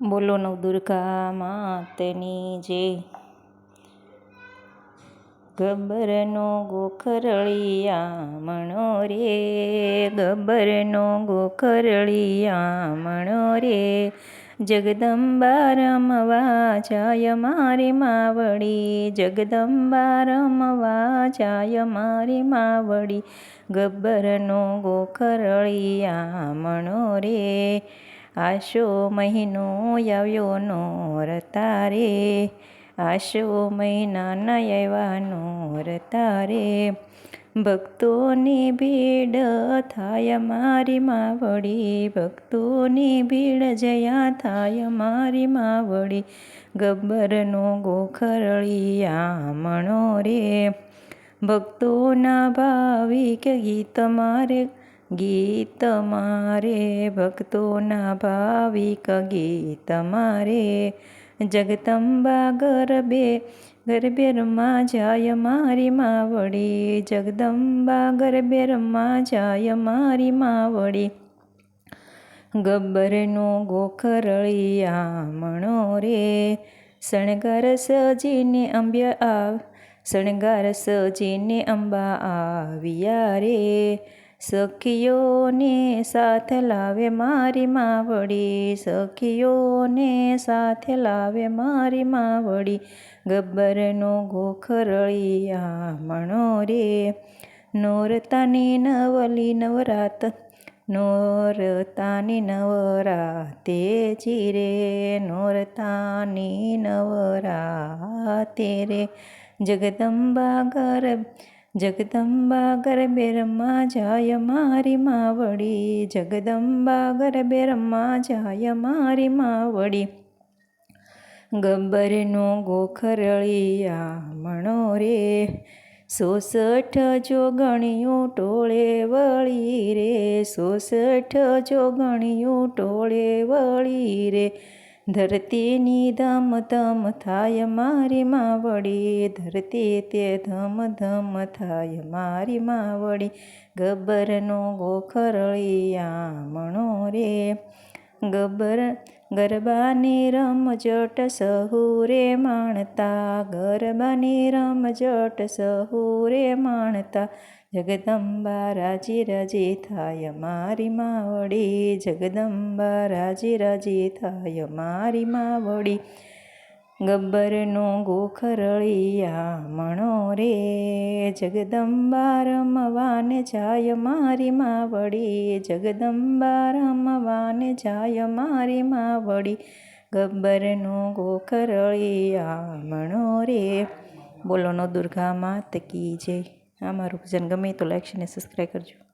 બોલો નવદુર્ગા માતની જે ગબ્બરનો ગોખરળિયા મણો રે ગબ્બરનો ગોખરળિયા મણો રે જગદંબા રમવા જાય મારી માવડી જગદંબા રમવા જાય મારી માવડી ગબ્બરનો ગોખરળિયા મણો રે. આશો મહિનો આવ્યો નોર તારે. આશો મહિનાના આવ્યાનો તારે. ભક્તોની ભીડ થાય મારી માવડી. ભક્તોની ભીડ જયા થાય મારી માવડી. ગબ્બરનો ગોખરળિયા મણો રે. ભક્તોના ભાવિક ગીત મારે ગીત મારે ભક્તોના ભાવિક ગીત મારે. જગદંબા ગરબે ગરબે રમા જાય મારી માવડી. જગદંબા ગરબે રમા જાય મારી માવડી. ગબ્બરનો ગોખરળિયા મણો રે. શણગાર સજીને અંબ્યા આવ શણગાર સજીને અંબા આવ્યા રે. સખીઓને સાથ લાવે મારી માવડી, સખીઓને સાથે લાવે મારી માવડી, ગબ્બરનો ગોખરળિયા મણો રે. નોરતાની નવલી નવરાત, નોરતાની નવરાતે ચીરે, નોરતાની નવરાતે રે. જગદંબા ગરબ જગદંબા ગરબે રમા જાય મારી માવડી. જગદંબા ગરબે રમા જાય મારી માવડી. ગબ્બરનો ગોખરળિયા મણો રે. સોસઠ જોગણીયું ટોળે વળી રે. સોસઠ જોગણીયું ટોળે વળી રે. ધરતીની ધમ ધમ થાય મારી માવડી. ધરતી તે ધમ ધમ થાય મારી માવડી. ગબ્બરનો ગોખરળિયા મણો રે. ગબ્બર ગરબાની રમઝટ સહુરે માણતા, ગરબાની રમઝટ સહુરે માણતા. જગદંબા રાજી રાજી થાય મારી માવડી, જગદંબા રાજી રાજી થાય મારી માવડી. ગબ્બરનો ગોખરળિયા મણો રે જગદંબા રમવાને જાય મારી માવડી જગદંબા રમવાને જાય મારી માવડી, ગબ્બરનો ગોખરળિયા મણો રે. બોલોનો દુર્ગા માત કી જય. આ મારું ભજન ગમે તો લાઈક અને સબસ્ક્રાઈબ કરજો.